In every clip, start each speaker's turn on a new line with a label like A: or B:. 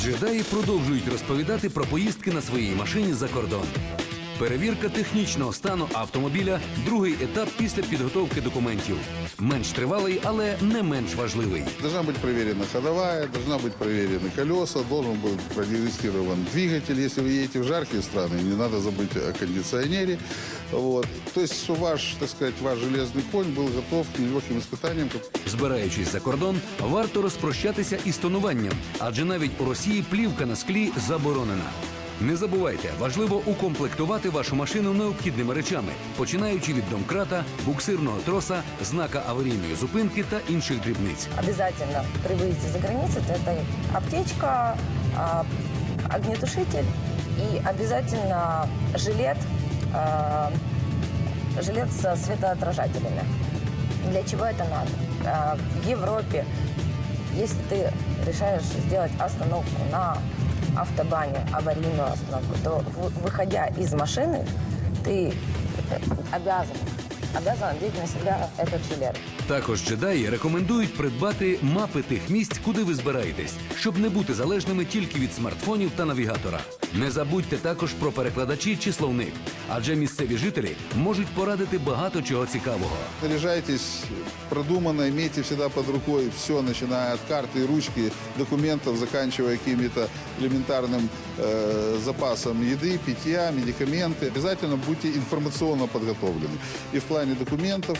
A: Джедаї продовжують розповідати про поїздки на своїй машині за кордон. Перевірка технічного стану автомобіля другий етап після підготовки документів. Менш тривалий, але не менш важливий.
B: Должна быть проверена ходовая, должна быть проверены колеса, должен быть продегустирован двигатель. Если вы едете в жаркие страны, не надо забыть о кондиционере. Вот. То есть, что ваш, так сказать, ваш железный конь был готов к нелегким испытаниям.
A: Збираючись за кордон, варто розпрощатися із тонуванням, адже навіть у Росії плівка на склі заборонена. Не забувайте, важливо укомплектувати вашу машину необхідними речами, починаючи від домкрата, буксирного троса, знака аварійної зупинки та інших дрібниць.
C: Обязательно при выезде за границу это аптечка, а, огнетушитель и обязательно жилет, а, жилет со светоотражателями. Для чего это надо? А, В Европе, если ты решаешь сделать остановку на автобане, аварийную остановку, то в- выходя из машины, ты э, обязан, обязан одеть на себя этот жилет.
A: Також джедаї рекомендують придбати мапи тих місць, куди ви збираєтесь, щоб не бути залежними тільки від смартфонів та навігатора. Не забудьте також про перекладачі чи словник, адже місцеві жителі можуть порадити багато чого цікавого.
B: Наряжайтесь продуманно, имейте всегда под рукой все, начиная от карты и ручки, документов, заканчивая какими-то элементарным э, запасом еды, питья, медикаменты. Обязательно будьте информационно подготовлены. И в плане документов,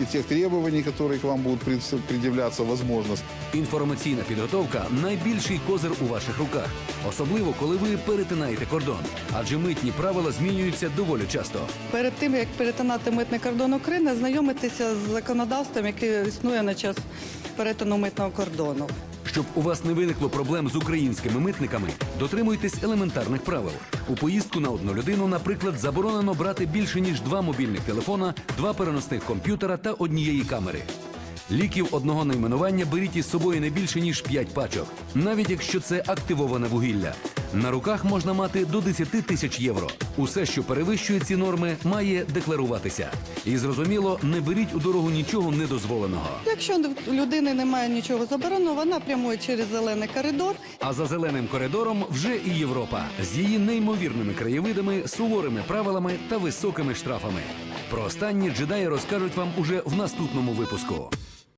B: и тех требований, которые к вам будут пред- предъявляться, возможность.
A: Інформаційна підготовка найбільший козир у ваших руках, особливо коли ви перетинаєте кордон, адже митні правила змінюються доволі часто.
D: Перед тим як перетинати митний кордон України, знайомитися з законодавством, яке існує на час перетину митного кордону.
A: Щоб у вас не виникло проблем з українськими митниками, дотримуйтесь елементарних правил. У поїздку на одну людину, наприклад, заборонено брати більше ніж два мобільних телефона, два переносних комп'ютера та однієї камери. Ліків одного найменування беріть із собою не більше ніж 5 пачок, навіть якщо це активоване вугілля. На руках можна мати до 10 тисяч євро. Усе, що перевищує ці норми, має декларуватися. І зрозуміло, не беріть у дорогу нічого недозволеного.
D: Якщо у людини немає нічого забороненого, вона прямує через зелений коридор.
A: А за зеленим коридором вже і Європа з її неймовірними краєвидами, суворими правилами та високими штрафами. Про останні джедаї розкажуть вам уже в наступному випуску.